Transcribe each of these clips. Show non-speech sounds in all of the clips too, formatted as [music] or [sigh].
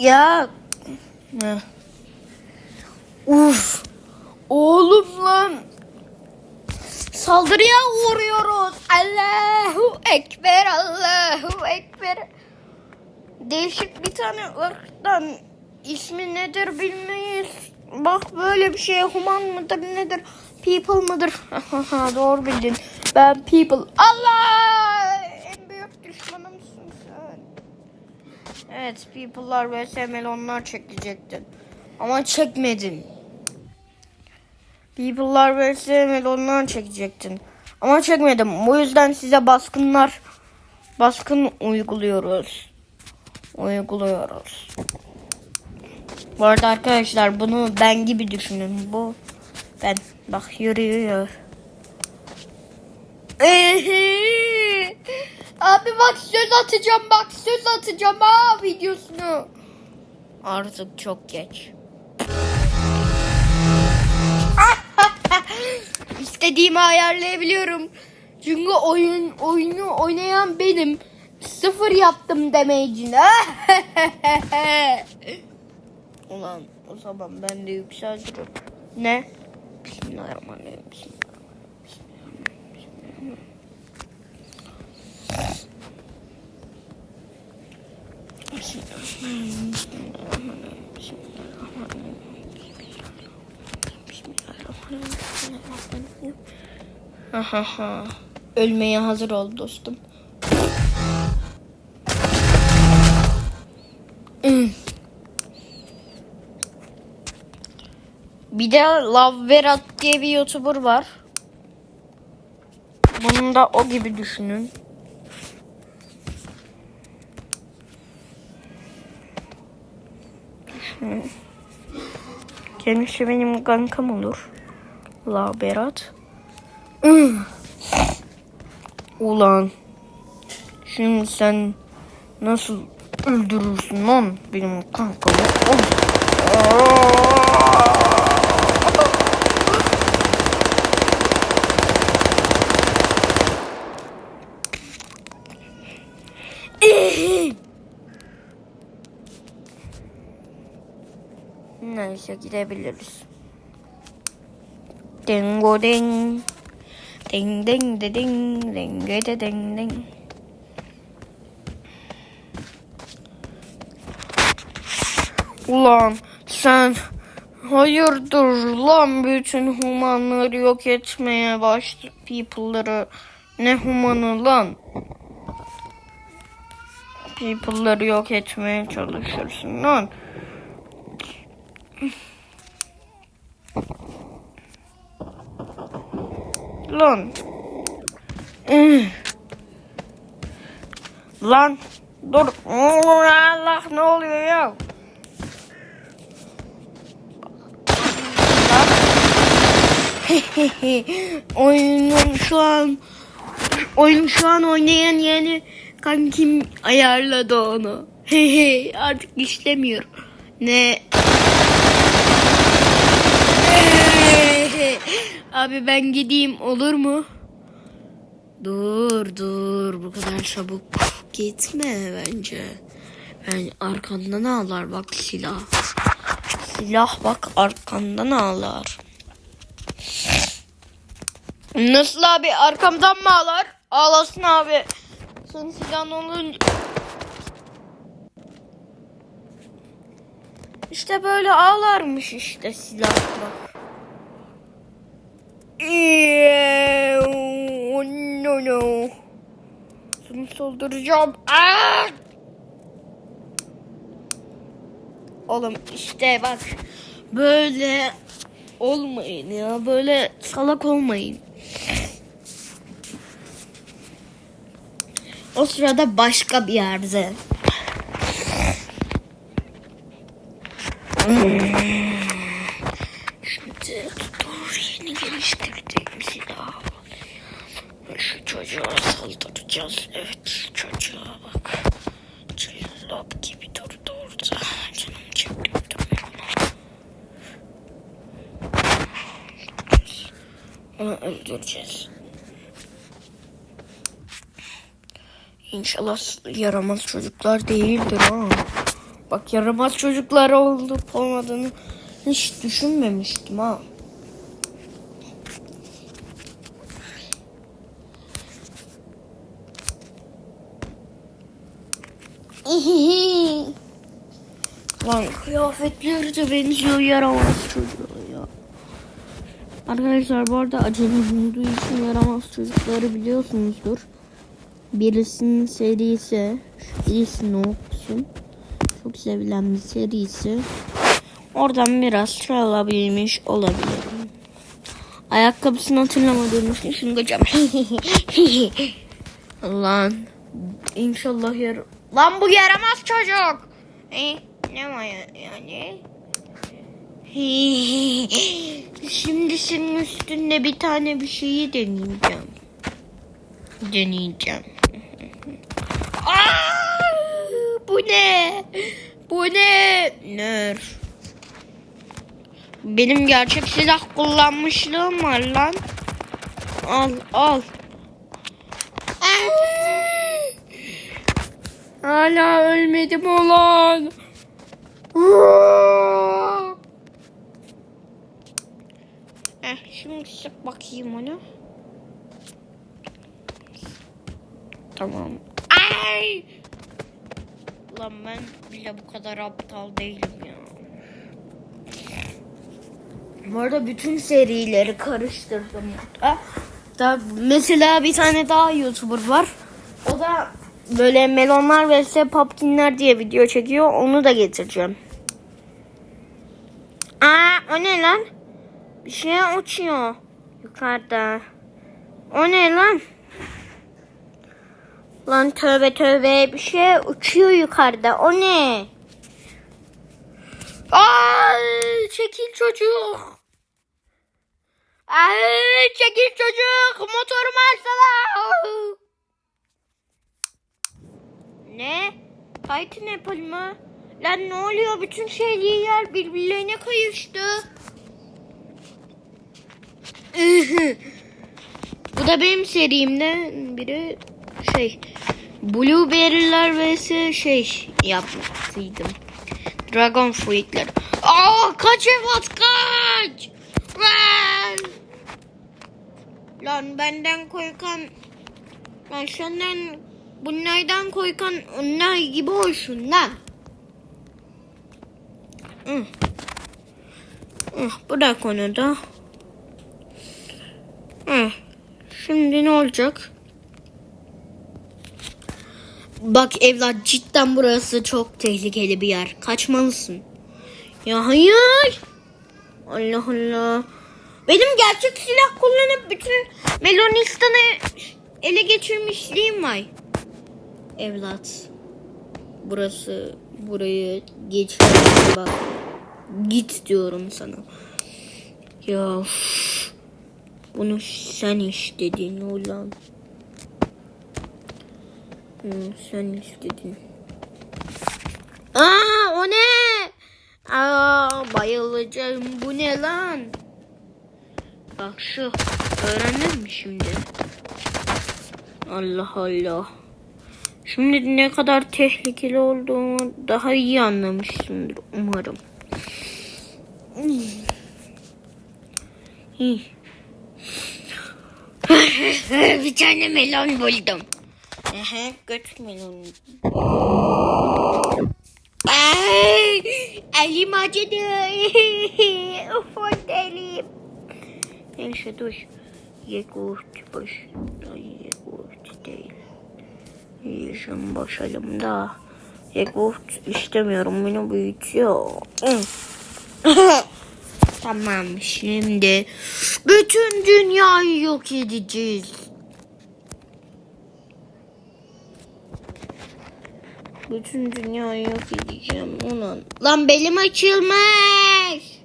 Ya. Uf. Oğlum lan. Saldırıya uğruyoruz. Allahu Ekber, Allahu Ekber. Değişik bir tane ırktan ismi nedir bilmeyiz. Bak böyle bir şey human mıdır nedir? People mıdır? [laughs] Doğru bildin. Ben people. Allah! Evet, people'lar vs melonlar çekecektin. Ama çekmedin. People'lar vs melonlar çekecektin. Ama çekmedim. Bu yüzden size baskınlar baskın uyguluyoruz. Uyguluyoruz. Bu arada arkadaşlar bunu ben gibi düşünün. Bu ben. Bak yürüyor. Abi bak söz atacağım bak söz atacağım ha videosunu. Artık çok geç. [laughs] İstediğimi ayarlayabiliyorum. Çünkü oyun oyunu oynayan benim. Sıfır yaptım damage'ini. [laughs] Ulan o zaman ben de yükseltirim. Ne? Bismillahirrahmanirrahim. Bismillahirrahmanirrahim. Ahaha. Ölmeye hazır ol dostum. Bir de Love Verat diye bir YouTuber var. Bunu da o gibi düşünün. Düşünün. Kendisi benim kankam olur. Love Berat. Ulan. Şimdi sen nasıl öldürürsün lan benim kankamı? Neyse gidebiliriz. Dingo ding. Ding ding de ding ding de ding ding. Ulan sen hayırdır lan bütün humanları yok etmeye başladı people'ları. Ne humanı lan? People'ları yok etmeye çalışırsın lan. Lan. Lan. Dur. Allah ne oluyor ya? Oyunun şu an oyun şu an oynayan yani kankim ayarladı onu. Hehe [laughs] artık işlemiyor. Ne? [laughs] Abi ben gideyim olur mu? Dur dur bu kadar çabuk gitme bence. Yani arkandan ağlar bak silah. Silah bak arkandan ağlar. Nasıl abi arkamdan mı ağlar? Ağlasın abi. Sen silahın olunca... İşte böyle ağlarmış işte silah bak. Eee, oh, no no. Seni solduracağım. Aa! Oğlum işte bak böyle olmayın ya böyle salak olmayın. O sırada başka bir yerde. Şimdi dur yeni geliştirdiğim silah. Şu çocuğa saldıracağız. Evet şu çocuğa bak. Cillop gibi durdu orada. Canım çekti. Onu öldüreceğiz. İnşallah yaramaz çocuklar değildir ha. Bak yaramaz çocuklar olup olmadığını hiç düşünmemiştim ha. Lan kıyafetleri de benziyor yaramaz çocuğa ya. Arkadaşlar bu arada acemi bulunduğu için yaramaz çocukları biliyorsunuzdur. Birisinin serisi, birisi Nox'un çok sevilen bir serisi. Oradan biraz çalabilmiş olabilirim. Ayakkabısını hatırlamadığım için şıngacağım. [laughs] Lan inşallah yar... Lan bu yaramaz çocuk. E, ne var ya- yani? [laughs] Şimdi senin üstünde bir tane bir şeyi deneyeceğim. Deneyeceğim. [laughs] Aa, bu ne? Bu ne? Ner. Benim gerçek silah kullanmışlığım var lan. Al al. Hala ölmedim ulan. Eh, şimdi sık bakayım onu. Tamam. Ay! Lan ben bile bu kadar aptal değilim ya. Bu arada bütün serileri karıştırdım. Ha, Da mesela bir tane daha YouTuber var. O da böyle melonlar vs popkinler diye video çekiyor. Onu da getireceğim. Aa o ne lan? Bir şey uçuyor yukarıda. O ne lan? Lan tövbe tövbe bir şey uçuyor yukarıda. O ne? Ay çekil çocuk. Ay çekil çocuk. Motorumu alsana. Ne? Titan Apple mı? Lan ne oluyor? Bütün şeyler birbirlerine kayıştı. Bu da benim serimden biri şey Blueberry'ler vs şey yapmıştım. Dragon Fruit'ler. Aa kaç Evat kaç! Lan! Lan benden korkan Lan senden bunlardan korkan onlar gibi olsun lan. Hı. Hı, bu da konuda. Hı. Şimdi ne olacak? Bak evlat cidden burası çok tehlikeli bir yer. Kaçmalısın. Ya hayır. Allah Allah. Benim gerçek silah kullanıp bütün Melonistan'ı ele geçirmişliğim var. Evlat. Burası burayı geç bak. Git diyorum sana. Ya bunu sen istedin ulan. Hı, sen istedin. Aa o ne? Aa bayılacağım. Bu ne lan? Bak şu. Öğrendin mi şimdi? Allah Allah. Şimdi ne kadar tehlikeli olduğunu daha iyi anlamışsındır umarım. [laughs] Bir tane melon buldum. Aha, göt melon. Ay, elim acıdı. [laughs] Ufak elim. Neyse dur. Yegurt. Ay, Yegurt değil. Yiyeceğim başlayalım da. Yegurt istemiyorum. Beni büyütüyor. [laughs] Tamam şimdi bütün dünyayı yok edeceğiz. Bütün dünyayı yok edeceğim ulan. Lan belim açılmış.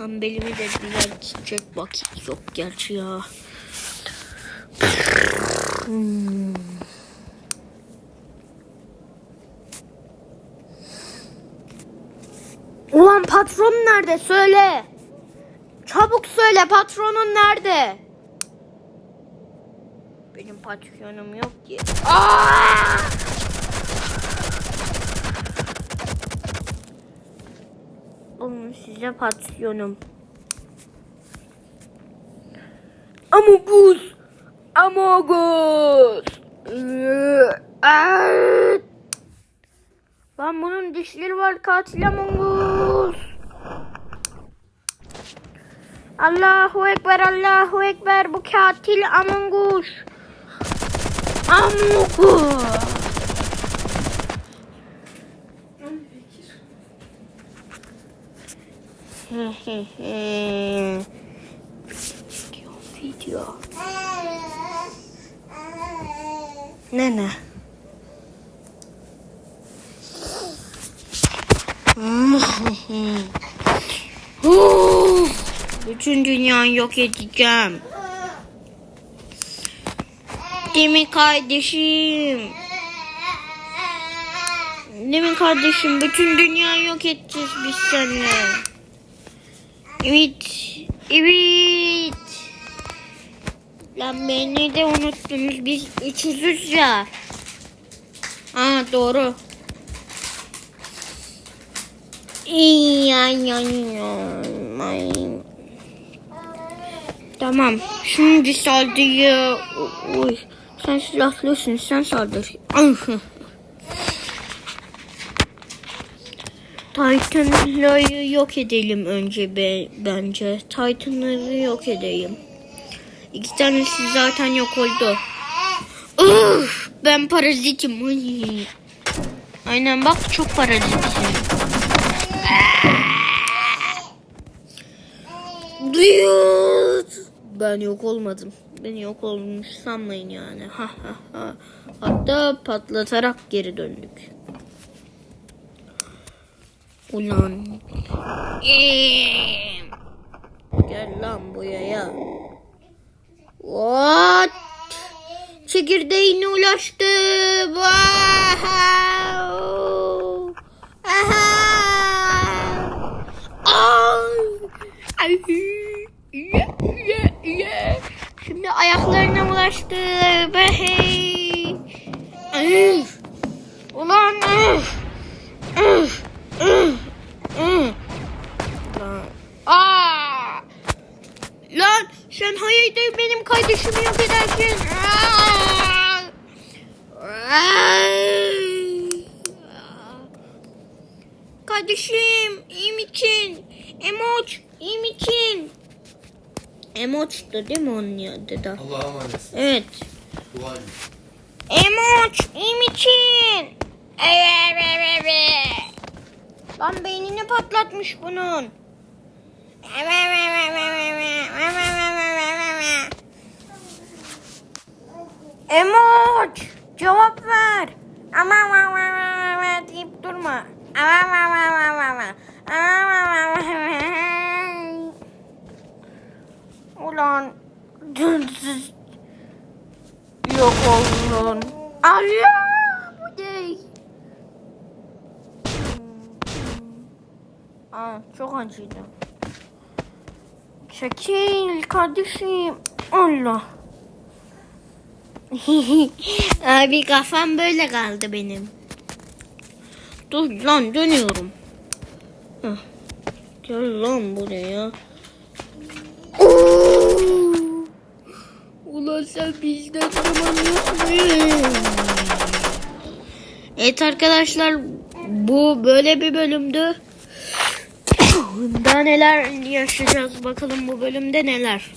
Lan belimi de düzeltecek vakit yok gerçi ya. Hmm. Ulan patron nerede? Söyle. Çabuk söyle patronun nerede? patyonum yok ki. Aa! Alın size patyonum. Amogus! Amogus! Lan bunun dişleri var katil Amogus! Allahu Ekber, Allahu Ekber bu katil Amogus! Amogus. video, video. Ne ne? Bütün dünyayı yok edeceğim. Değil mi kardeşim? Değil mi kardeşim? Bütün dünyayı yok edeceğiz biz seninle. Evet. Evet. Lan beni de unuttunuz. Biz üçüzüz ya. Aa doğru. Tamam. Şimdi saldırı. Uy. Sen silahlısın. Sen saldır. [laughs] Titan'ları yok edelim önce be, bence. Titan'ları yok edelim. İki tanesi zaten yok oldu. Uf, ben parazitim. Ay. Aynen bak çok parazitim. Duyuyor. Ben yok olmadım. Ben yok olmuş sanmayın yani. Ha ha ha. Hatta patlatarak geri döndük. Ulan. Gel lan buraya. What? Çekirdeğine ulaştı. Wow. Aha. Ay. Ay. Ayaklarına ulaştı. Be hey. Ulan. Üf. Üf. Lan. Aa! Lan sen hayırdır benim kardeşimi yok edersin. Kardeşim iyi misin? Emoç iyi misin? Emoç'tu değil mi onun adı da? Allah'a emanet. Evet. Dua. Emoç iyi misin? Evet evet evet. Lan beynini patlatmış bunun. Emoç cevap ver. Ama ama ama deyip durma. Ama ama ama. Ama ama ama ama. Ulan dünsüz yok olun. Allah bu değil. Aa, çok acıydı. Çekil kardeşim. Allah. [laughs] Abi kafam böyle kaldı benim. Dur lan dönüyorum. Hah. Gel lan buraya. Oo! Ulan sen bizden tırmanıyorsun. Evet arkadaşlar bu böyle bir bölümdü. Daha neler yaşayacağız bakalım bu bölümde neler.